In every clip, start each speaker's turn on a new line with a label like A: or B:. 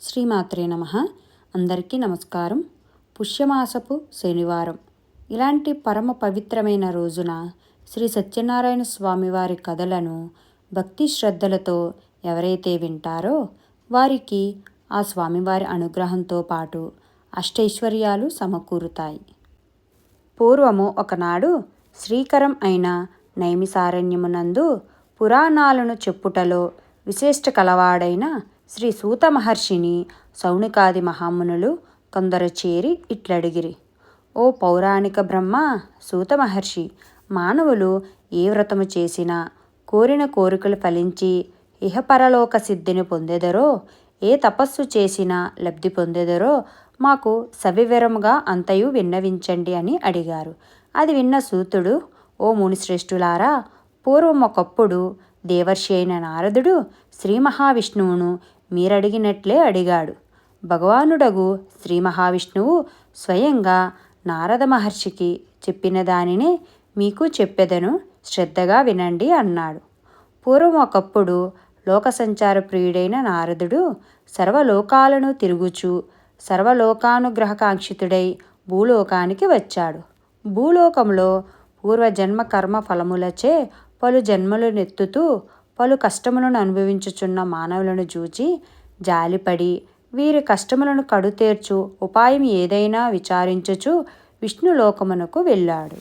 A: శ్రీమాత్రే నమ. అందరికీ నమస్కారం. పుష్యమాసపు శనివారం. ఇలాంటి పరమ పవిత్రమైన రోజున శ్రీ సత్యనారాయణ స్వామివారి కథలను భక్తి శ్రద్ధలతో ఎవరైతే వింటారో వారికి ఆ స్వామివారి అనుగ్రహంతో పాటు అష్టైశ్వర్యాలు సమకూరుతాయి. పూర్వము ఒకనాడు శ్రీకరం అయిన నైమిసారణ్యమునందు పురాణాలను చెప్పుటలో విశిష్ట కలవాడైన శ్రీ సూత మహర్షిని సౌనికాది మహామునులు కొందరు చేరి ఇట్లడిగిరి. ఓ పౌరాణిక బ్రహ్మ సూత మహర్షి మానవులు ఏ వ్రతము చేసినా కోరిన కోరికలు ఫలించి ఇహపరలోక సిద్ధిని పొందెదరో ఏ తపస్సు చేసినా లబ్ధి పొందెదరో మాకు సవివరముగా అంతయు విన్నవించండి అని అడిగారు. అది విన్న సూతుడు ఓ మునిశ్రేష్ఠులారా పూర్వం ఒకప్పుడు దేవర్షి అయిన నారదుడు శ్రీ మహావిష్ణువును మీరడిగినట్లే అడిగాడు. భగవానుడగు శ్రీ మహావిష్ణువు స్వయంగా నారద మహర్షికి చెప్పిన దానినే మీకు చెప్పెదను శ్రద్ధగా వినండి అన్నాడు. పూర్వం ఒకప్పుడు లోక సంచార ప్రియుడైన నారదుడు సర్వలోకాలను తిరుగుచూ సర్వలోకానుగ్రహకాంక్షితుడై భూలోకానికి వచ్చాడు. భూలోకంలో పూర్వజన్మ కర్మ ఫలములచే పలు జన్మలు నెత్తుతూ పలు కష్టములను అనుభవించుచున్న మానవులను చూచి జాలిపడి వీరి కష్టములను కడుతేర్చు ఉపాయం ఏదైనా విచారించుచు విష్ణులోకమునకు వెళ్ళాడు.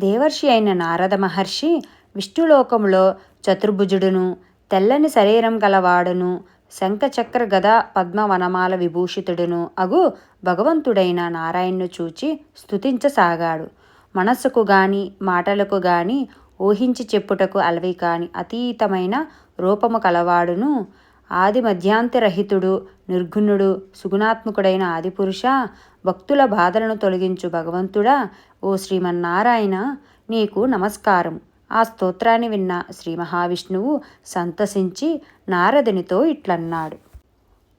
A: దేవర్షి అయిన నారద మహర్షి విష్ణులోకములో చతుర్భుజుడును తెల్లని శరీరం గలవాడును శంఖచక్ర గద పద్మ వనమాల విభూషితుడును అగు భగవంతుడైన నారాయణ్ను చూచి స్తుతించసాగాడు. మనస్సుకు గాని మాటలకు గాని ఊహించి చెప్పుటకు అలవి కాని అతీతమైన రూపము కలవాడును. ఆది మధ్యాంతరహితుడు నిర్గుణుడు సుగుణాత్మకుడైన ఆదిపురుష భక్తుల బాధలను తొలగించు భగవంతుడా ఓ శ్రీమన్నారాయణ నీకు నమస్కారం. ఆ స్తోత్రాన్ని విన్న శ్రీ మహావిష్ణువు సంతసించి నారదునితో ఇట్లన్నాడు.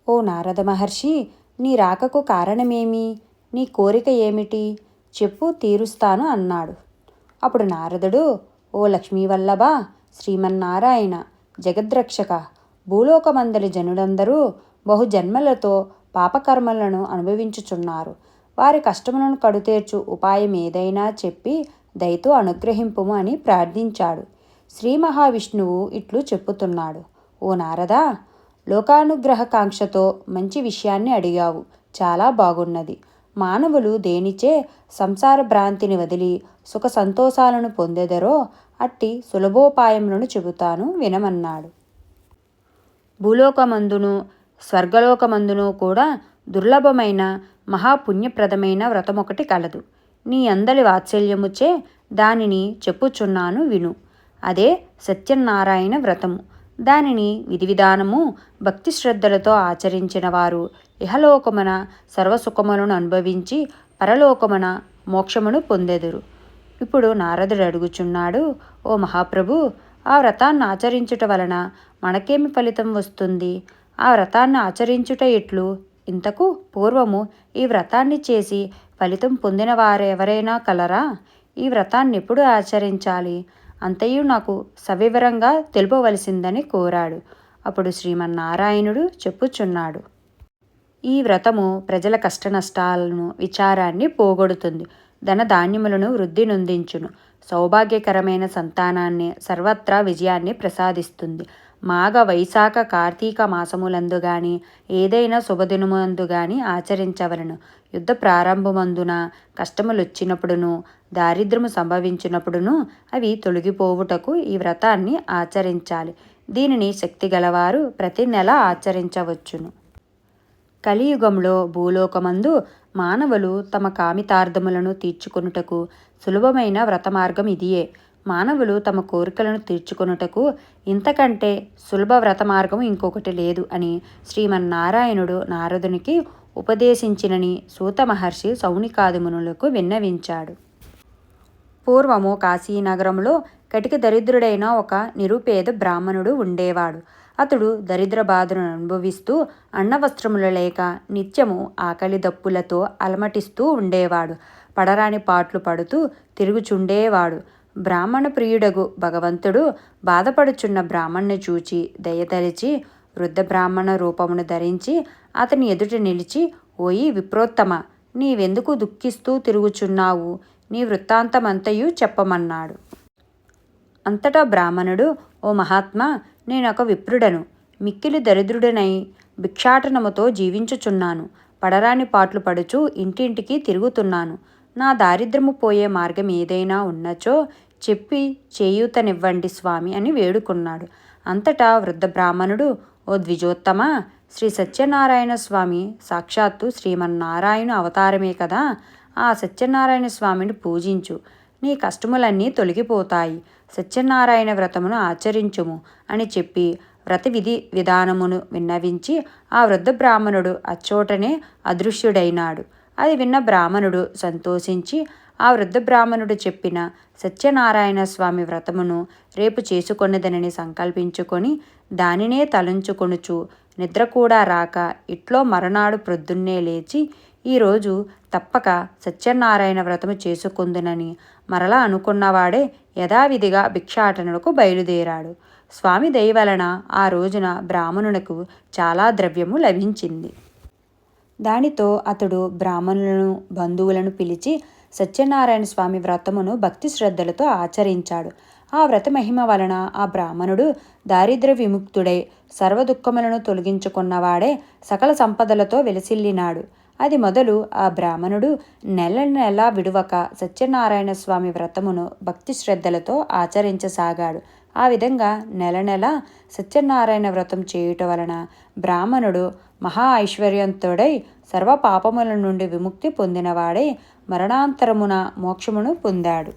A: ఓ నారద మహర్షి నీ రాకకు కారణమేమి? నీ కోరిక ఏమిటి? చెప్పు తీరుస్తాను అన్నాడు. అప్పుడు నారదుడు ఓ లక్ష్మీవల్లభ శ్రీమన్నారాయణ జగద్రక్షక భూలోకమందలి జనులందరూ బహుజన్మలతో పాపకర్మలను అనుభవించుచున్నారు. వారి కష్టములను కడుతేర్చు ఉపాయం ఏదైనా చెప్పి దయతో అనుగ్రహింపుము అని ప్రార్థించాడు. శ్రీ మహావిష్ణువు ఇట్లు చెప్పుతున్నాడు. ఓ నారదా లోకానుగ్రహకాంక్షతో మంచి విషయాన్ని అడిగావు. చాలా బాగున్నది. మానవులు దేనిచే సంసార భ్రాంతిని వదిలి సుఖ సంతోషాలను పొందెదరో అట్టి సులభోపాయములను చెబుతాను వినమన్నాడు. భూలోకమందును స్వర్గలోకమందును కూడా దుర్లభమైన మహాపుణ్యప్రదమైన వ్రతమొకటి కలదు. నీ అందలి వాత్సల్యముచే దానిని చెప్పుచున్నాను విను. అదే సత్యనారాయణ వ్రతము. దానిని విధి విధానము భక్తి శ్రద్ధలతో ఆచరించిన వారు. ఇహలోకమున సర్వసుఖములను అనుభవించి పరలోకమున మోక్షమును పొందెదురు. ఇప్పుడు నారదుడు అడుగుచున్నాడు ఓ మహాప్రభు ఆ వ్రతాన్ని ఆచరించుట వలన మనకేమి ఫలితం వస్తుంది? ఆ వ్రతాన్ని ఆచరించుట ఎట్లు? ఇంతకు పూర్వము ఈ వ్రతాన్ని చేసి ఫలితం పొందిన వారెవరైనా కలరా? ఈ వ్రతాన్ని ఎప్పుడు ఆచరించాలి? అంతయు నాకు సవివరంగా తెలుపవలసిందని కోరాడు. అప్పుడు శ్రీమన్నారాయణుడు చెప్పుచున్నాడు. ఈ వ్రతము ప్రజల కష్టనష్టాలను విచారాన్ని పోగొడుతుంది. ధన ధాన్యములను వృద్ధి నొందించును. సౌభాగ్యకరమైన సంతానాన్ని సర్వత్రా విజయాన్ని ప్రసాదిస్తుంది. మాఘ వైశాఖ కార్తీక మాసములందు గాని ఏదైనా శుభదినమందు గాని ఆచరించవలను. యుద్ధ ప్రారంభమందున కష్టములు వచ్చినప్పుడును దారిద్రము సంభవించినప్పుడును అవి తొలగిపోవుటకు ఈ వ్రతాన్ని ఆచరించాలి. దీనిని శక్తి గలవారు ప్రతి నెల ఆచరించవచ్చును. కలియుగంలో భూలోకమందు మానవులు తమ కామితార్థములను తీర్చుకొనుటకు సులభమైన వ్రత మార్గం ఇదియే మానవులు తమ కోరికలను తీర్చుకొనుటకు ఇంతకంటే సులభ వ్రత మార్గం ఇంకొకటి లేదు అని శ్రీమన్నారాయణుడు నారదునికి ఉపదేశించినని సూత మహర్షి సౌనికాదిమునులకు విన్నవించాడు. పూర్వము కాశీనగరంలో కటిక దరిద్రుడైన ఒక నిరుపేద బ్రాహ్మణుడు ఉండేవాడు. అతడు దరిద్ర బాధను అనుభవిస్తూ అన్నవస్త్రములు లేక నిత్యము ఆకలి దప్పులతో అలమటిస్తూ ఉండేవాడు. పడరాని పాట్లు పడుతూ తిరుగుచుండేవాడు. బ్రాహ్మణ ప్రియుడగు భగవంతుడు బాధపడుచున్న బ్రాహ్మణ్ణి చూచి దయతలిచి వృద్ధ బ్రాహ్మణ రూపమును ధరించి అతని ఎదుట నిలిచి ఓయి విప్రోత్తమ నీవెందుకు దుఃఖిస్తూ తిరుగుచున్నావు? నీ వృత్తాంతమంతయు చెప్పమన్నాడు. అంతటా బ్రాహ్మణుడు ఓ మహాత్మా నేనొక విప్రుడను. మిక్కిలి దరిద్రుడనై భిక్షాటనముతో జీవించుచున్నాను. పడరాని పాట్లు పడుచు ఇంటింటికి తిరుగుతున్నాను. నా దారిద్రము పోయే మార్గం ఏదైనా ఉన్నచో చెప్పి చేయూతనివ్వండి స్వామి అని వేడుకున్నాడు. అంతటా వృద్ధ బ్రాహ్మణుడు ఓ ద్విజోత్తమ శ్రీ సత్యనారాయణ స్వామి సాక్షాత్తు శ్రీమన్నారాయణ అవతారమే కదా. ఆ సత్యనారాయణ స్వామిని పూజించు. నీ కష్టములన్నీ తొలగిపోతాయి. సత్యనారాయణ వ్రతమును ఆచరించుము అని చెప్పి వ్రత విధి విధానమును విన్నవించి ఆ వృద్ధ బ్రాహ్మణుడు అచ్చోటనే అదృశ్యుడైనాడు. అది విన్న బ్రాహ్మణుడు సంతోషించి ఆ వృద్ధ బ్రాహ్మణుడు చెప్పిన సత్యనారాయణ స్వామి వ్రతమును రేపు చేసుకొనిదనని సంకల్పించుకొని దానినే తలంచుకొనుచు నిద్ర కూడా రాక ఇట్లో మరనాడు ప్రొద్దున్నే లేచి ఈరోజు తప్పక సత్యనారాయణ వ్రతము చేసుకుందునని మరలా అనుకున్నవాడే యథావిధిగా భిక్షాటనులకు బయలుదేరాడు. స్వామి దయవలన ఆ రోజున బ్రాహ్మణునకు చాలా ద్రవ్యము లభించింది. దానితో అతడు బ్రాహ్మణులను బంధువులను పిలిచి సత్యనారాయణ స్వామి వ్రతమును భక్తి శ్రద్ధలతో ఆచరించాడు. ఆ వ్రత మహిమ వలన ఆ బ్రాహ్మణుడు దారిద్ర్య విముక్తుడై సర్వదుఃఖములను తొలగించుకున్నవాడే సకల సంపదలతో వెలిసిల్లినాడు. అది మొదలు ఆ బ్రాహ్మణుడు నెల నెల విడువక సత్యనారాయణ స్వామి వ్రతమును భక్తి శ్రద్ధలతో ఆచరించసాగాడు. ఆ విధంగా నెల నెల సత్యనారాయణ వ్రతం చేయుట వలన బ్రాహ్మణుడు మహా ఐశ్వర్యంతుడై సర్వ పాపముల నుండి విముక్తి పొందినవాడై మరణాంతరమున మోక్షమును పొందాడు.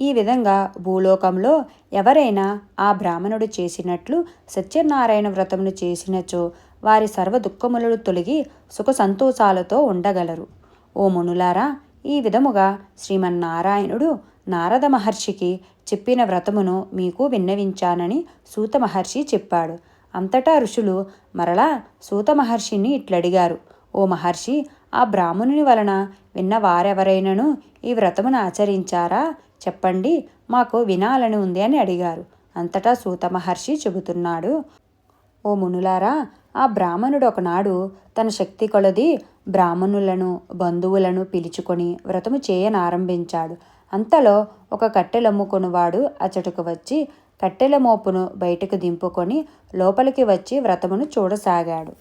A: ఈ విధంగా భూలోకంలో ఎవరైనా ఆ బ్రాహ్మణుడు చేసినట్లు సత్యనారాయణ వ్రతమును చేసినచో వారి సర్వ దుఃఖములను తొలగి సుఖ సంతోషాలతో ఉండగలరు. ఓ మునులారా ఈ విధముగా శ్రీమన్నారాయణుడు నారద మహర్షికి చెప్పిన వ్రతమును మీకు విన్నవించానని సూత మహర్షి చెప్పాడు. అంతటా ఋషులు మరలా సూత మహర్షిని ఇట్లడిగారు. ఓ మహర్షి ఆ బ్రాహ్మణుని వలన విన్న వారెవరైనను ఈ వ్రతమును ఆచరించారా? చెప్పండి మాకు వినాలని ఉంది అని అడిగారు. అంతటా సూత మహర్షి చెబుతున్నాడు ఓ మునులారా ఆ బ్రాహ్మణుడు ఒకనాడు తన శక్తి కొలది బ్రాహ్మణులను బంధువులను పిలుచుకొని వ్రతము చేయనారంభించాడు. అంతలో ఒక కట్టెలమ్ముకొనివాడు అచటకు వచ్చి కట్టెల మోపును బయటకు దింపుకొని లోపలికి వచ్చి వ్రతమును చూడసాగాడు.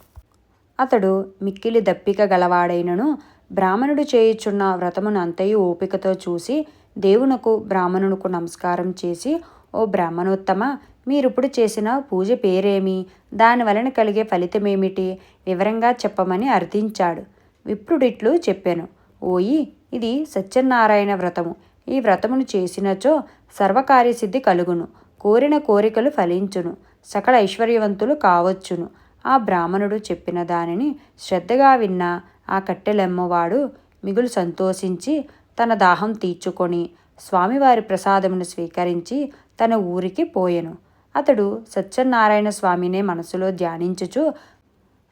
A: అతడు మిక్కిలి దప్పిక గలవాడైనను బ్రాహ్మణుడు చేయుచున్న వ్రతమును అంతయు ఓపికతో చూసి దేవునకు బ్రాహ్మణునకు నమస్కారం చేసి ఓ బ్రాహ్మణోత్తమ మీరిప్పుడు చేసిన పూజ పేరేమి? దాని వలన కలిగే ఫలితమేమిటి? వివరంగా చెప్పమని అర్థించాడు. విప్రుడిట్లు చెప్పాను. ఓయి ఇది సత్యనారాయణ వ్రతము. ఈ వ్రతమును చేసినచో సర్వకార్యసిద్ధి కలుగును. కోరిన కోరికలు ఫలించును. సకల ఐశ్వర్యవంతులు కావచ్చును. ఆ బ్రాహ్మణుడు చెప్పిన దానిని శ్రద్ధగా విన్న. ఆ కట్టెలెమ్మవాడు మిగులు సంతోషించి తన దాహం తీర్చుకొని స్వామివారి ప్రసాదమును స్వీకరించి తన ఊరికి పోయెను. అతడు సత్యనారాయణ స్వామినే మనసులో ధ్యానించుచు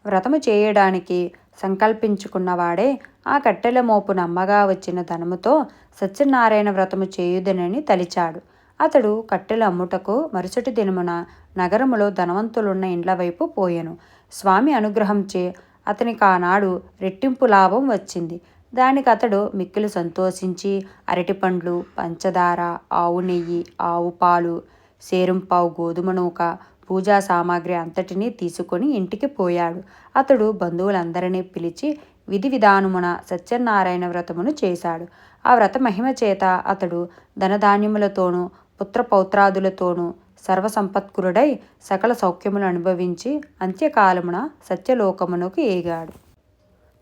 A: వ్రతము చేయడానికి సంకల్పించుకున్నవాడే ఆ కట్టెల మోపు నమ్మగా వచ్చిన ధనముతో సత్యనారాయణ వ్రతము చేయుదనని తలిచాడు. అతడు కట్టెలు అమ్ముటకు మరుసటి దినమున నగరములో ధనవంతులున్న ఇండ్ల వైపు పోయెను. స్వామి అనుగ్రహంచే అతనికి ఆనాడు రెట్టింపు లాభం వచ్చింది. దానికి అతడు మిక్కిలు సంతోషించి అరటిపండ్లు పంచదార ఆవు నెయ్యి ఆవు పాలు సేరుంపావు గోధుమ నూక పూజా సామాగ్రి అంతటినీ తీసుకొని ఇంటికి పోయాడు. అతడు బంధువులందరినీ పిలిచి విధి విధానమున సత్యనారాయణ వ్రతమును చేశాడు. ఆ వ్రత మహిమ చేత అతడు ధనధాన్యములతోనూ పుత్రపౌత్రాదులతోనూ సర్వసంపత్కురుడై సకల సౌఖ్యములు అనుభవించి అంత్యకాలమున సత్యలోకమునకు ఏగాడు.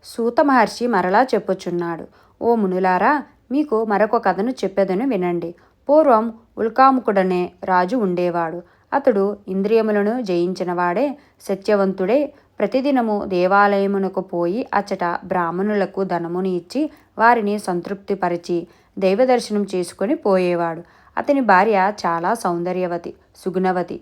A: సూత మహర్షి మరలా చెప్పుచున్నాడు ఓ మునులారా మీకు మరొక కథను చెప్పేదని వినండి. పూర్వం ఉల్కాముకుడనే రాజు ఉండేవాడు. అతడు ఇంద్రియములను జయించినవాడే సత్యవంతుడే. ప్రతిదినము దేవాలయమునకు పోయి అచ్చట బ్రాహ్మణులకు ధనమును ఇచ్చి వారిని సంతృప్తిపరిచి దైవదర్శనం చేసుకొని పోయేవాడు. అతని భార్య చాలా సౌందర్యవతి సుగుణవతి.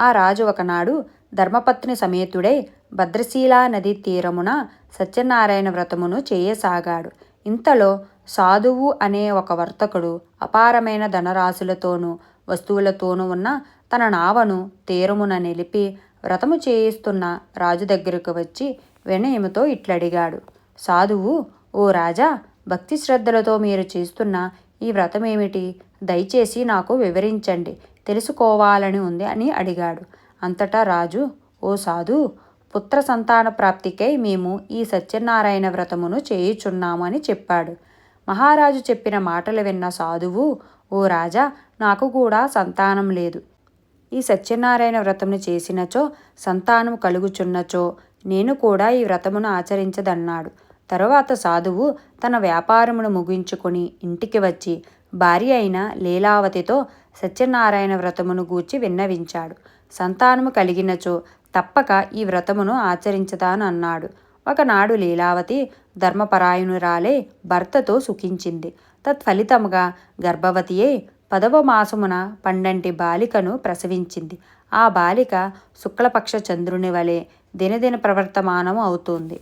A: ఆ రాజు ఒకనాడు ధర్మపత్ని సమేతుడై భద్రశీలా నది తీరమున సత్యనారాయణ వ్రతమును చేయసాగాడు. ఇంతలో సాధువు అనే ఒక వర్తకుడు అపారమైన ధనరాశులతోనూ వస్తువులతోనూ ఉన్న తన నావను తీరమున నిలిపి వ్రతము చేయిస్తున్న రాజు దగ్గరకు వచ్చి వినయముతో ఇట్లడిగాడు. సాధువు ఓ రాజా భక్తి శ్రద్ధలతో మీరు చేస్తున్న ఈ వ్రతమేమిటి? దయచేసి నాకు వివరించండి. తెలుసుకోవాలని ఉంది అని అడిగాడు. అంతటా రాజు ఓ సాధు పుత్ర సంతాన ప్రాప్తికై మేము ఈ సత్యనారాయణ వ్రతమును చేయుచున్నాము అని చెప్పాడు. మహారాజు చెప్పిన మాటలు విన్న సాధువు ఓ రాజా నాకు కూడా సంతానం లేదు. ఈ సత్యనారాయణ వ్రతమును చేసినచో సంతానం కలుగుచున్నచో నేను కూడా ఈ వ్రతమును ఆచరించదన్నాడు. తరువాత సాధువు తన వ్యాపారమును ముగించుకొని ఇంటికి వచ్చి భార్య అయిన లీలావతితో సత్యనారాయణ వ్రతమును గూర్చి విన్నవించాడు. సంతానము కలిగినచో తప్పక ఈ వ్రతమును ఆచరించదాను అన్నాడు. ఒకనాడు లీలావతి ధర్మపరాయణురాలే భర్తతో సుఖించింది. తత్ఫలితముగా గర్భవతియే పదవ మాసమున పండంటి బాలికను ప్రసవించింది. ఆ బాలిక శుక్లపక్ష చంద్రుని వలె దినదిన ప్రవర్తమానం అవుతుంది.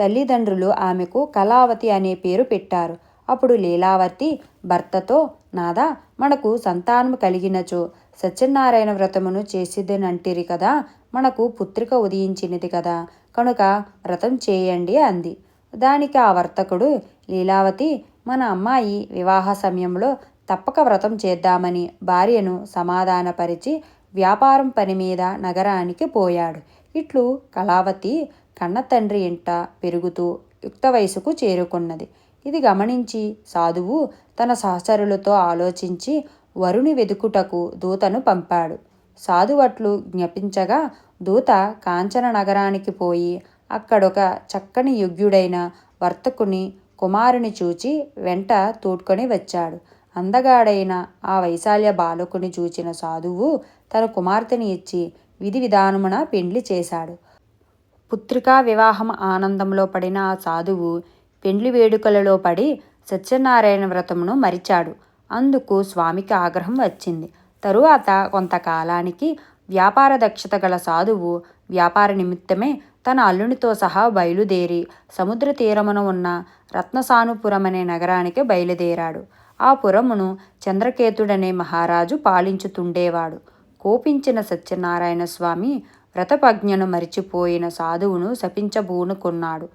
A: తల్లిదండ్రులు ఆమెకు కళావతి అనే పేరు పెట్టారు. అప్పుడు లీలావతి భర్తతో నాదా మనకు సంతానము కలిగినచో సత్యనారాయణ వ్రతమును చేసిదనంటిరి కదా మనకు పుత్రిక ఉదయించినది కదా కనుక వ్రతం చేయండి అంది. దానికి ఆ వర్తకుడు లీలావతి మన అమ్మాయి వివాహ సమయంలో తప్పక వ్రతం చేద్దామని భార్యను సమాధానపరిచి వ్యాపారం పని మీద నగరానికి పోయాడు. ఇట్లు కళావతి కన్న తండ్రి ఇంట పెరుగుతూ యుక్త వయసుకు చేరుకున్నది. ఇది గమనించి సాధువు తన సహచరులతో ఆలోచించి వరుని వెదుకుటకు దూతను పంపాడు. సాధువట్లు జ్ఞపించగా దూత కాంచన నగరానికి పోయి అక్కడొక చక్కని యుగ్యుడైన వర్తకుని కుమారుని చూచి వెంట తోడ్కొని వచ్చాడు. అందగాడైన ఆ వైశాల్య బాలకుని చూచిన సాధువు తన కుమార్తెని ఇచ్చి విధి విధానమున పెండ్లి చేశాడు. పుత్రికా వివాహం ఆనందంలో పడిన ఆ సాధువు పెండ్లి వేడుకలలో పడి సత్యనారాయణ వ్రతమును మరిచాడు. అందుకు స్వామికి ఆగ్రహం వచ్చింది. తరువాత కొంతకాలానికి వ్యాపార దక్షత గల సాధువు వ్యాపార నిమిత్తమే తన అల్లునితో సహా బయలుదేరి సముద్ర తీరమున ఉన్న రత్నసానుపురం అనే నగరానికి బయలుదేరాడు. ఆ పురమును చంద్రకేతుడనే మహారాజు పాలించుతుండేవాడు. కోపించిన సత్యనారాయణ స్వామి వ్రతపజ్ఞను మరిచిపోయిన సాధువును శపించబూనుకున్నాడు.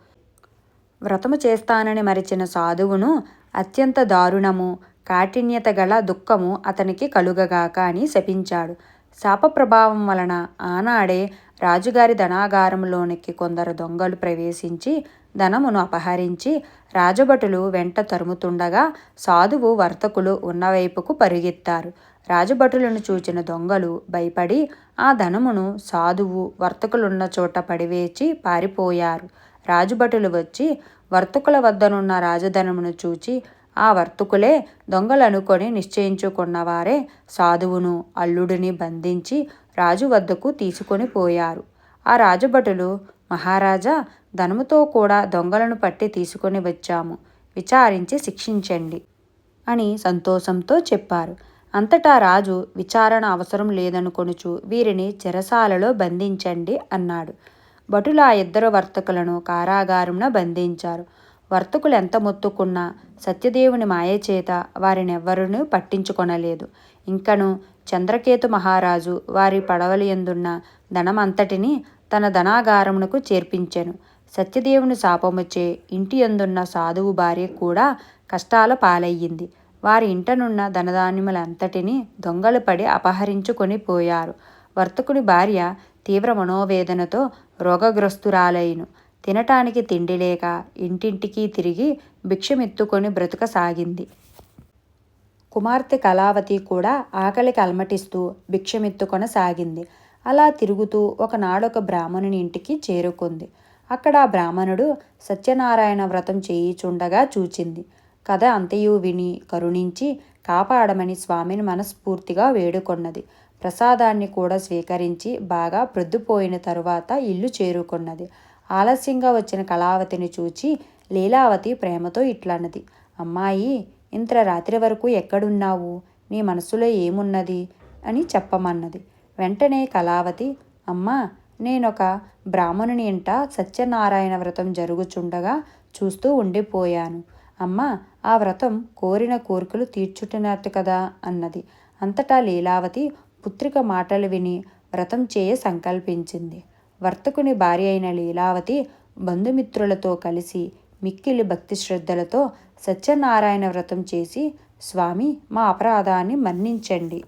A: వ్రతము చేస్తానని మరిచిన సాధువును అత్యంత దారుణము కాఠిన్యత గల దుఃఖము అతనికి కలుగగాక అని శపించాడు. శాప ప్రభావం వలన ఆనాడే రాజుగారి ధనాగారంలోనికి కొందరు దొంగలు ప్రవేశించి ధనమును అపహరించి రాజభటులు వెంట తరుముతుండగా సాధువు వర్తకులు ఉన్నవైపుకు పరుగెత్తారు. రాజభటులను చూచిన దొంగలు భయపడి ఆ ధనమును సాధువు వర్తకులున్న చోట పడివేచి పారిపోయారు. రాజుభటులు వచ్చి వర్తకుల వద్దనున్న రాజధనమును చూచి ఆ వర్తకులే దొంగలనుకొని నిశ్చయించుకున్నవారే సాధువును అల్లుడిని బంధించి రాజు వద్దకు తీసుకొని పోయారు. ఆ రాజభటులు మహారాజా ధనముతో కూడా దొంగలను పట్టి తీసుకొని వచ్చాము. విచారించి శిక్షించండి అని సంతోషంతో చెప్పారు. అంతటా రాజు విచారణ అవసరం లేదనుకొనుచు వీరిని చెరసాలలో బంధించండి అన్నాడు. భటులు ఆ ఇద్దరు వర్తకులను కారాగారంన బంధించారు. వర్తకులు ఎంత మొత్తుకున్నా సత్యదేవుని మాయచేత వారినెవ్వరూ పట్టించుకొనలేదు. ఇంకను చంద్రకేతు మహారాజు వారి పడవలు ఎందున్న ధనమంతటిని తన ధనాగారమునకు చేర్పించెను. సత్యదేవుని శాపముచే ఇంటి ఎందున్న సాధువు భార్య కూడా కష్టాల పాలయ్యింది. వారి ఇంటనున్న ధనధాన్యములంతటిని దొంగలు పడి అపహరించుకొని పోయారు. వర్తకుని భార్య తీవ్ర మనోవేదనతో రోగగ్రస్తురాలైను. తినటానికి తిండి లేక ఇంటింటికి తిరిగి భిక్షమెత్తుకొని బ్రతకసాగింది. కుమార్తె కళావతి కూడా ఆకలికి అలమటిస్తూ భిక్షమెత్తుకొనసాగింది అలా తిరుగుతూ ఒకనాడొక బ్రాహ్మణుని ఇంటికి చేరుకుంది. అక్కడ ఆ బ్రాహ్మణుడు సత్యనారాయణ వ్రతం చేయిచుండగా చూచింది. కథ అంతయు విని కరుణించి కాపాడమని స్వామిని మనస్ఫూర్తిగా వేడుకొన్నది. ప్రసాదాన్ని కూడా స్వీకరించి బాగా ప్రొద్దుపోయిన తరువాత ఇల్లు చేరుకున్నది. ఆలస్యంగా వచ్చిన కళావతిని చూచి లీలావతి ప్రేమతో ఇట్లన్నది అమ్మాయి ఇంత రాత్రి వరకు ఎక్కడున్నావు? నీ మనసులో ఏమున్నది? అని చెప్పమన్నది. వెంటనే కళావతి అమ్మా నేనొక బ్రాహ్మణుని ఇంట సత్యనారాయణ వ్రతం జరుగుచుండగా చూస్తూ ఉండిపోయాను. అమ్మ ఆ వ్రతం కోరిన కోరికలు తీర్చుటినట్టు కదా? అన్నది. అంతటా లీలావతి పుత్రిక మాటలు విని వ్రతం చేయ సంకల్పించింది. వర్తకుని భార్య అయిన లీలావతి బంధుమిత్రులతో కలిసి మిక్కిలి భక్తి శ్రద్ధలతో సత్యనారాయణ వ్రతం చేసి స్వామి మా అపరాధాన్ని మన్నించండి.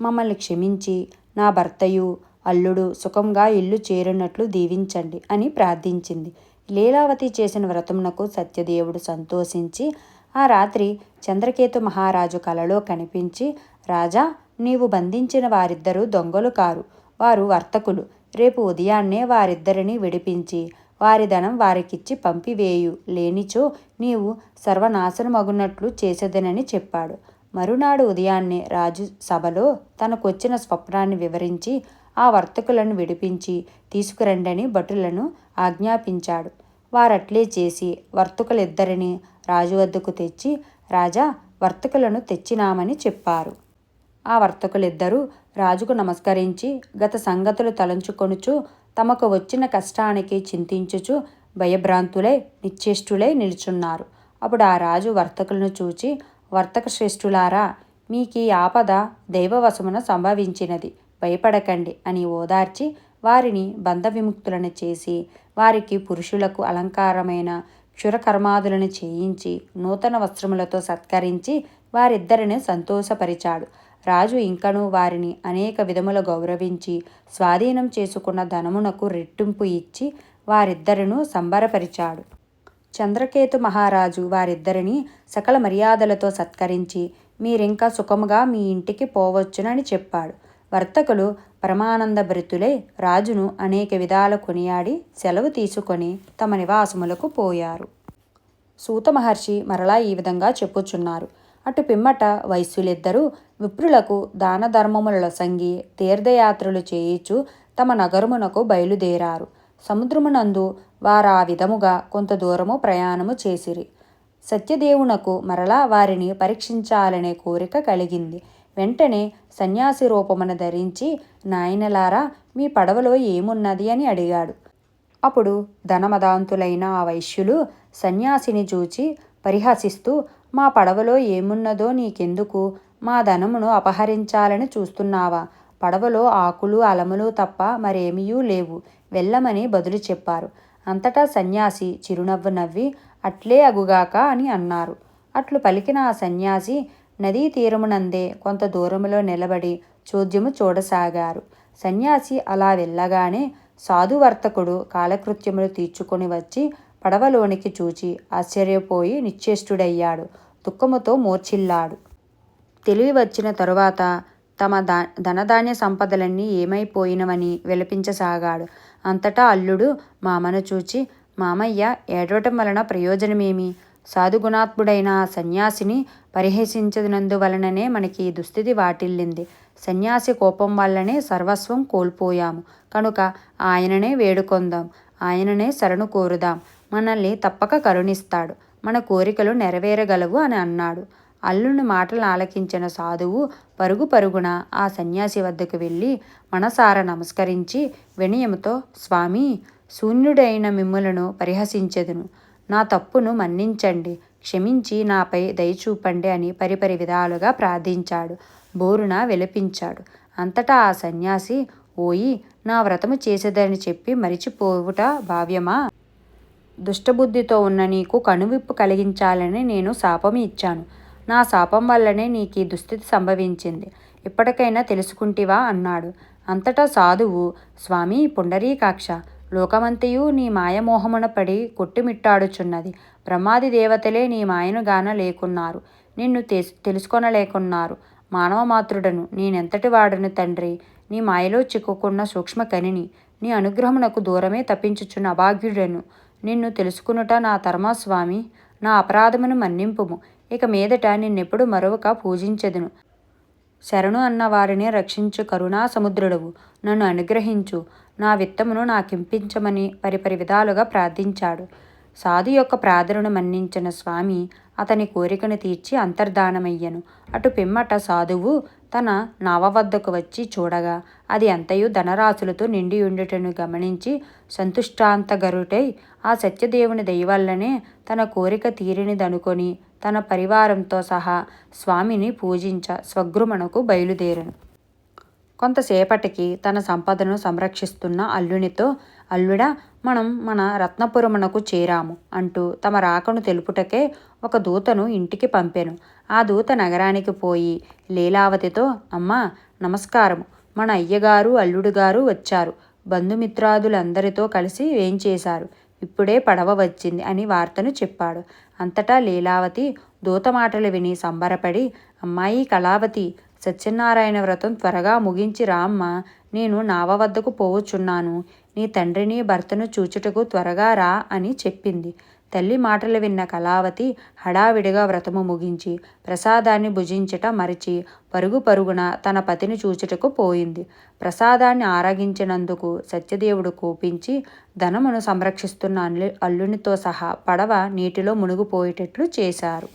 A: మమ్మల్ని క్షమించి నా భర్తయు అల్లుడు సుఖంగా ఇల్లు చేరినట్లు దీవించండి అని ప్రార్థించింది. లీలావతి చేసిన వ్రతమునకు సత్యదేవుడు సంతోషించి ఆ రాత్రి చంద్రకేతు మహారాజు కలలో కనిపించి రాజా నీవు బంధించిన వారిద్దరూ దొంగలు కారు. వారు వర్తకులు. రేపు ఉదయాన్నే వారిద్దరిని విడిపించి వారి ధనం వారికిచ్చి పంపివేయు. లేనిచో నీవు సర్వనాశనమగునట్లు చేసేదనని చెప్పాడు. మరునాడు ఉదయాన్నే రాజు సభలో తనకొచ్చిన స్వప్నాన్ని వివరించి ఆ వర్తకులను విడిపించి తీసుకురండని భటులను ఆజ్ఞాపించాడు. వారట్లే చేసి వర్తకులిద్దరిని రాజు వద్దకు తెచ్చి రాజా వర్తకులను తెచ్చినామని చెప్పారు. ఆ వర్తకులిద్దరూ రాజుకు నమస్కరించి గత సంగతులు తలంచుకొనుచు తమకు వచ్చిన కష్టానికి చింతించుచు భయభ్రాంతులై నిశ్చేష్టులై నిలుచున్నారు. అప్పుడు ఆ రాజు వర్తకులను చూచి వర్తక శ్రేష్ఠులారా మీకీ ఆపద దైవవశమున సంభవించినది. భయపడకండి అని ఓదార్చి వారిని బంధ విముక్తులను చేసి వారికి పురుషులకు అలంకారమైన క్షురకర్మాదులను చేయించి నూతన వస్త్రములతో సత్కరించి వారిద్దరిని సంతోషపరిచాడు. రాజు ఇంకను వారిని అనేక విధముల గౌరవించి స్వాధీనం చేసుకున్న ధనమునకు రెట్టింపు ఇచ్చి వారిద్దరిను సంబరపరిచాడు. చంద్రకేతు మహారాజు వారిద్దరిని సకల మర్యాదలతో సత్కరించి మీరింకా సుఖముగా మీ ఇంటికి పోవచ్చునని చెప్పాడు. వర్తకులు పరమానంద భరితులై రాజును అనేక విధాల కొనియాడి సెలవు తీసుకొని తమ నివాసములకు పోయారు. సూత మహర్షి మరలా ఈ విధంగా చెప్పుచున్నారు. అటు పిమ్మట వైశ్యులిద్దరూ విప్రులకు దాన ధర్మములలో సంగి తీర్థయాత్రలు చేయిచు తమ నగరమునకు బయలుదేరారు. సముద్రమునందు వారు ఆ విధముగా కొంత దూరము ప్రయాణము చేసిరి. సత్యదేవునకు మరలా వారిని పరీక్షించాలనే కోరిక కలిగింది. వెంటనే సన్యాసి రూపమున ధరించి నాయనలారా మీ పడవలో ఏమున్నది? అని అడిగాడు. అప్పుడు ధనమదాంతులైన ఆ వైశ్యులు సన్యాసిని చూచి పరిహసిస్తూ మా పడవలో ఏమున్నదో నీకెందుకు? మా ధనమును అపహరించాలని చూస్తున్నావా? పడవలో ఆకులు అలములు తప్ప మరేమీయూ లేవు. వెళ్ళమని బదులు చెప్పారు. అంతటా సన్యాసి చిరునవ్వు నవ్వి అట్లే అగుగాక అని అన్నారు. అట్లు పలికిన ఆ సన్యాసి నదీ తీరమునందే కొంత దూరములో నిలబడి చోద్యము చూడసాగారు. సన్యాసి అలా వెళ్ళగానే సాధువర్తకుడు కాలకృత్యములు తీర్చుకొని వచ్చి పడవలోనికి చూచి ఆశ్చర్యపోయి నిశ్చేష్టుడయ్యాడు. దుఃఖముతో మూర్చిల్లాడు తెలివి వచ్చిన తరువాత తమ దా ధనధాన్య సంపదలన్నీ ఏమైపోయినవని విలపించసాగాడు. అంతటా అల్లుడు మామను చూచి మామయ్య ఏడవటం వలన ప్రయోజనమేమి? సాధుగుణాత్ముడైన ఆ సన్యాసిని పరిహసించినందువలననే మనకి దుస్థితి వాటిల్లింది. సన్యాసి కోపం వల్లనే సర్వస్వం కోల్పోయాము. కనుక ఆయననే వేడుకొందాం. ఆయననే శరణు కోరుదాం. మనల్ని తప్పక కరుణిస్తాడు. మన కోరికలు నెరవేరగలవు అని అన్నాడు. అల్లుని మాటలు ఆలకించిన సాధువు పరుగు పరుగున ఆ సన్యాసి వద్దకు వెళ్ళి మనసార నమస్కరించి వినయముతో స్వామి శూన్యుడైన మిమ్ములను పరిహసించెదును. నా తప్పును మన్నించండి. క్షమించి నాపై దయచూపండి అని పరిపరి విధాలుగా ప్రార్థించాడు. బోరున విలపించాడు. అంతటా ఆ సన్యాసి ఓయి నా వ్రతము చేసేదని చెప్పి మరిచిపోవుట భావ్యమా? దుష్టబుద్ధితో ఉన్న నీకు కనువిప్పు కలిగించాలని నేను శాపం ఇచ్చాను. నా శాపం వల్లనే నీకు ఈ దుస్థితి సంభవించింది. ఇప్పటికైనా తెలుసుకుంటివా? అన్నాడు. అంతటా సాధువు స్వామి పుండరీకాక్ష లోకమంతయు నీ మాయమోహమున పడి కొట్టుమిట్టాడుచున్నది. బ్రహ్మాది దేవతలే నీ మాయను గాన లేకున్నారు. నిన్ను తెస్ తెలుసుకొనలేకున్నారు. మానవ మాతృడను నేనెంతటి వాడను తండ్రి? నీ మాయలో చిక్కుకున్న సూక్ష్మ కనిని నీ అనుగ్రహమునకు దూరమే తప్పించుచున్న అభాగ్యుడను నిన్ను తెలుసుకునుట నా ధర్మస్వామి నా అపరాధమును మన్నింపుము. ఇక మీదట నిన్నెప్పుడు మరొక పూజించెదను. శరణు అన్న వారిని రక్షించు కరుణా సముద్రుడవు. నన్ను అనుగ్రహించు. నా విత్తమును నాకింపించమని పరిపరి విధాలుగా ప్రార్థించాడు. సాధు యొక్క ప్రార్థనను మన్నించిన స్వామి అతని కోరికను తీర్చి అంతర్ధానమయ్యను. అటు పిమ్మట సాధువు తన నావ వద్దకు వచ్చి చూడగా అది అంతయు ధనరాశులతో నిండి ఉండుటను గమనించి సంతుష్టాంతగరుటై ఆ సత్యదేవుని దయవల్లనే తన కోరిక తీరినిదనుకొని తన పరివారంతో సహా స్వామిని పూజించ స్వగృమణకు బయలుదేరను. కొంతసేపటికి తన సంపదను సంరక్షిస్తున్న అల్లునితో అల్లుడా మనం మన రత్నపురమునకు చేరాము అంటూ తమ రాకను తెలుపుటకే ఒక దూతను ఇంటికి పంపాను. ఆ దూత నగరానికి పోయి లీలావతితో అమ్మా నమస్కారం మన అయ్యగారు అల్లుడు గారు వచ్చారు. బంధుమిత్రాదులందరితో కలిసి వేంచేశారు ఇప్పుడే పడవ వచ్చింది అని వార్తను చెప్పాడు. అంతటా లీలావతి దూత మాటలు విని సంబరపడి అమ్మాయి కళావతి సత్యనారాయణ వ్రతం త్వరగా ముగించి రామ్మ. నేను నావ వద్దకు పోవచ్చున్నాను. నీ తండ్రిని భర్తను చూచుటకు త్వరగా రా అని చెప్పింది. తల్లి మాటలు విన్న కళావతి హడావిడిగా వ్రతము ముగించి ప్రసాదాన్ని భుజించట మరిచి పరుగు పరుగున తన పతిని చూచుటకు పోయింది. ప్రసాదాన్ని ఆరగించినందుకు సత్యదేవుడు కోపించి ధనమును సంరక్షిస్తున్న అల్లు అల్లునితో సహా పడవ నీటిలో మునిగిపోయేటట్లు చేశారు.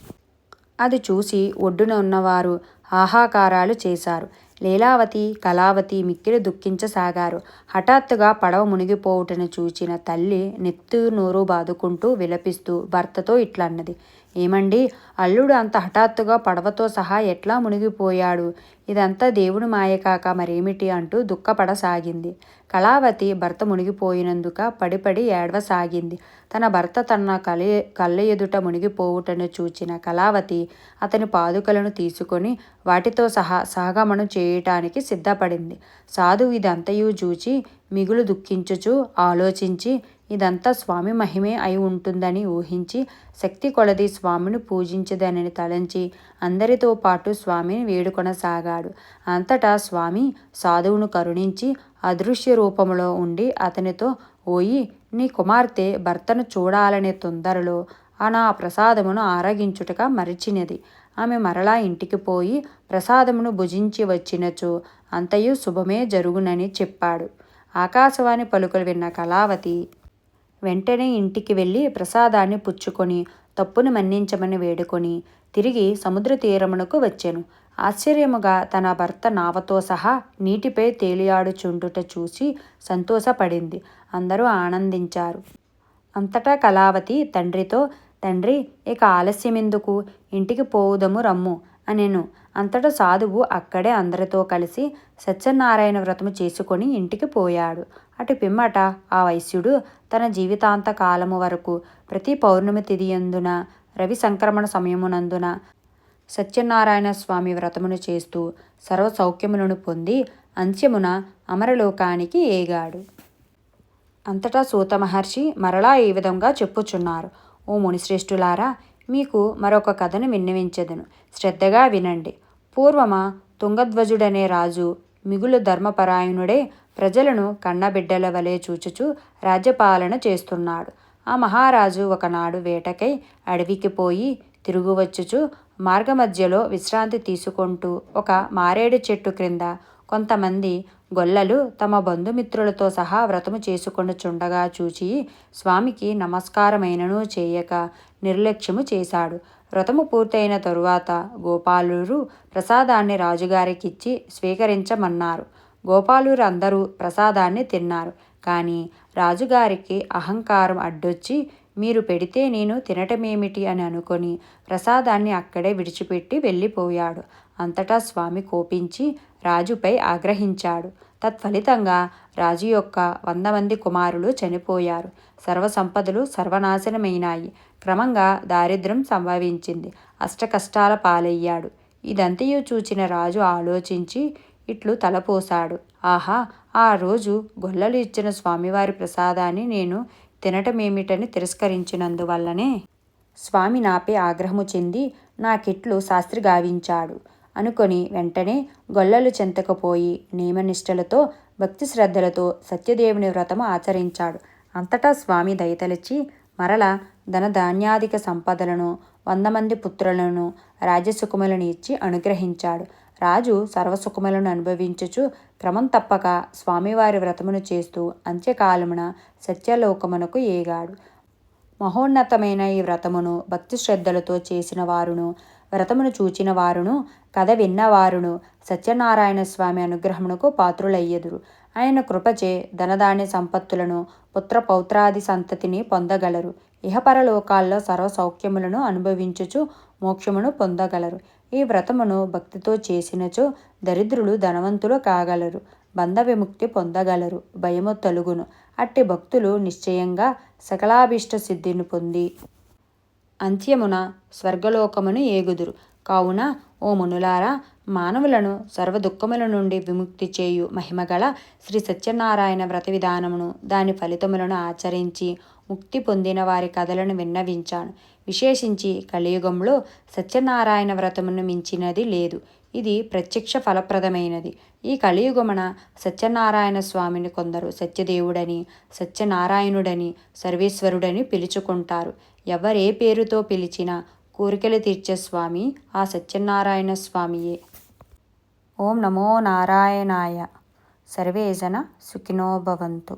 A: అది చూసి ఒడ్డున ఉన్నవారు ఆహాకారాలు చేశారు. లీలావతి కళావతి మిక్కిలి దుఃఖించసాగారు. హఠాత్తుగా పడవ మునిగిపోవుటను చూచిన తల్లి నెత్తు నోరు బాదుకుంటూ విలపిస్తూ భర్తతో ఇట్లన్నది. ఏమండి? అల్లుడు అంత హఠాత్తుగా పడవతో సహా ఎట్లా మునిగిపోయాడు? ఇదంతా దేవుని మాయ కాక మరేమిటి అంటూ దుఃఖపడసాగింది. కళావతి భర్త మునిగిపోయినందుక పడిపడి ఏడవసాగింది. తన భర్త తన కలి కళ్ళ ఎదుట మునిగిపోవుటను చూచిన కళావతి అతని పాదుకలను తీసుకొని వాటితో సహా సహగమనం చేయటానికి సిద్ధపడింది. సాధువు ఇదంతయు చూచి మిగులు దుఃఖించుచు ఆలోచించి ఇదంతా స్వామి మహిమే అయి ఉంటుందని ఊహించి శక్తి కొలది స్వామిని పూజించదనని తలంచి అందరితో పాటు స్వామిని వేడుకొనసాగాడు. అంతటా స్వామి సాధువును కరుణించి అదృశ్య రూపంలో ఉండి అతనితో ఓయి నీ కుమార్తె భర్తను చూడాలనే తొందరలో ఆ నా ప్రసాదమును ఆరగించుటగా మరిచినది. ఆమె మరలా ఇంటికి పోయి ప్రసాదమును భుజించి వచ్చినచో అంతయు శుభమే జరుగునని చెప్పాడు. ఆకాశవాణి పలుకులు విన్న కళావతి వెంటనే ఇంటికి వెళ్ళి ప్రసాదాన్ని పుచ్చుకొని తప్పును మన్నించమని వేడుకొని తిరిగి సముద్ర తీరమునకు వచ్చాను. ఆశ్చర్యముగా తన భర్త నావతో సహా నీటిపై తేలియాడుచుండుట చూసి సంతోషపడింది. అందరూ ఆనందించారు. అంతటా కళావతి తండ్రితో తండ్రి ఇక ఆలస్యమెందుకు? ఇంటికి పోవుదము రమ్ము అనెను. అంతటా సాధువు అక్కడే అందరితో కలిసి సత్యనారాయణ వ్రతము చేసుకొని ఇంటికి పోయాడు. అటు పిమ్మట ఆ వైశ్యుడు తన జీవితాంత కాలము వరకు ప్రతి పౌర్ణమి తిదియందున రవి సంక్రమణ సమయమునందున సత్యనారాయణ స్వామి వ్రతమును చేస్తూ సర్వ సౌఖ్యములను పొంది అంత్యమున అమరలోకానికి ఏగాడు. అంతటా సూత మహర్షి మరలా ఈ విధంగా చెప్పుచున్నారు. ఓ మునిశ్రేష్ఠులారా మీకు మరొక కథను విన్నవించదను. శ్రద్ధగా వినండి. పూర్వమ తుంగధ్వజుడనే రాజు మిగులు ధర్మపరాయణుడే ప్రజలను కన్నబిడ్డల వలె చూచుచూ రాజ్యపాలన చేస్తున్నాడు. ఆ మహారాజు ఒకనాడు వేటకై అడవికి పోయి తిరుగువచ్చుచు మార్గమధ్యలో విశ్రాంతి తీసుకుంటూ ఒక మారేడు చెట్టు క్రింద కొంతమంది గొల్లలు తమ బంధుమిత్రులతో సహా వ్రతము చేసుకొనుచుండగా చూచి స్వామికి నమస్కారమైనను చేయక నిర్లక్ష్యము చేశాడు. వ్రతము పూర్తయిన తరువాత గోపాలురు ప్రసాదాన్ని రాజుగారికిచ్చి స్వీకరించమన్నారు. గోపాలురు అందరూ ప్రసాదాన్ని తిన్నారు. కానీ రాజుగారికి అహంకారం అడ్డొచ్చి మీరు పెడితే నేను తినటమేమిటి అని అనుకొని ప్రసాదాన్ని అక్కడే విడిచిపెట్టి వెళ్ళిపోయాడు. అంతటా స్వామి కోపించి రాజుపై ఆగ్రహించాడు. తత్ఫలితంగా రాజు యొక్క వంద మంది కుమారులు చనిపోయారు. సర్వసంపదలు సర్వనాశనమైనాయి. క్రమంగా దారిద్ర్యం సంభవించింది. అష్టకష్టాల పాలయ్యాడు. ఇదంతయు చూచిన రాజు ఆలోచించి ఇట్లు తలపోశాడు. ఆహా ఆ రోజు గొల్లలు ఇచ్చిన స్వామివారి ప్రసాదాన్ని నేను తినటమేమిటని తిరస్కరించినందువల్లనే స్వామి నాపై ఆగ్రహము చెంది నాకిట్లు శాస్త్రి గావించాడు. అనుకొని వెంటనే గొల్లలు చెంతకపోయి నియమనిష్టలతో భక్తి శ్రద్ధలతో సత్యదేవుని వ్రతము ఆచరించాడు. అంతటా స్వామి దయతలిచి మరల ధనధాన్యాధిక సంపదలను వంద మంది పుత్రులను రాజ్యసుకుమలను ఇచ్చి అనుగ్రహించాడు. రాజు సర్వసుఖములను అనుభవించుచు క్రమం తప్పక స్వామివారి వ్రతమును చేస్తూ అంత్యకాలమున సత్యలోకమునకు ఏగాడు. మహోన్నతమైన ఈ వ్రతమును భక్తి శ్రద్ధలతో చేసిన వారును వ్రతమును చూచిన వారును కథ విన్నవారును సత్యనారాయణ స్వామి అనుగ్రహమునకు పాత్రులయ్యదురు. ఆయన కృపచే ధనధాన్య సంపత్తులను పుత్ర పౌత్రాది సంతతిని పొందగలరు. ఇహపరలోకాల్లో సర్వసౌఖ్యములను అనుభవించుచు మోక్షమును పొందగలరు. ఈ వ్రతమును భక్తితో చేసినచో దరిద్రులు ధనవంతులు కాగలరు. బంధ విముక్తి పొందగలరు. భయము తలుగును. అట్టి భక్తులు నిశ్చయంగా సకలాభీష్ట సిద్ధిని పొంది అంత్యమున స్వర్గలోకమును ఏగుదురు. కావున ఓ మునులారా మానవులను సర్వ దుఃఖముల నుండి విముక్తి చేయు మహిమగల శ్రీ సత్యనారాయణ వ్రత విధానమును దాని ఫలితములను ఆచరించి ముక్తి పొందిన వారి కథలను విన్నవించాను. విశేషించి కలియుగంలో సత్యనారాయణ వ్రతమును మించినది లేదు. ఇది ప్రత్యక్ష ఫలప్రదమైనది. ఈ కలియుగమున సత్యనారాయణ స్వామిని కొందరు సత్యదేవుడని సత్యనారాయణుడని సర్వేశ్వరుడని పిలుచుకుంటారు. ఎవరే పేరుతో పిలిచినా కోరికలు తీర్చే స్వామి ఆ సత్యనారాయణ స్వామియే. ఓం నమో నారాయణాయ. సర్వేజన సుఖినోభవంతు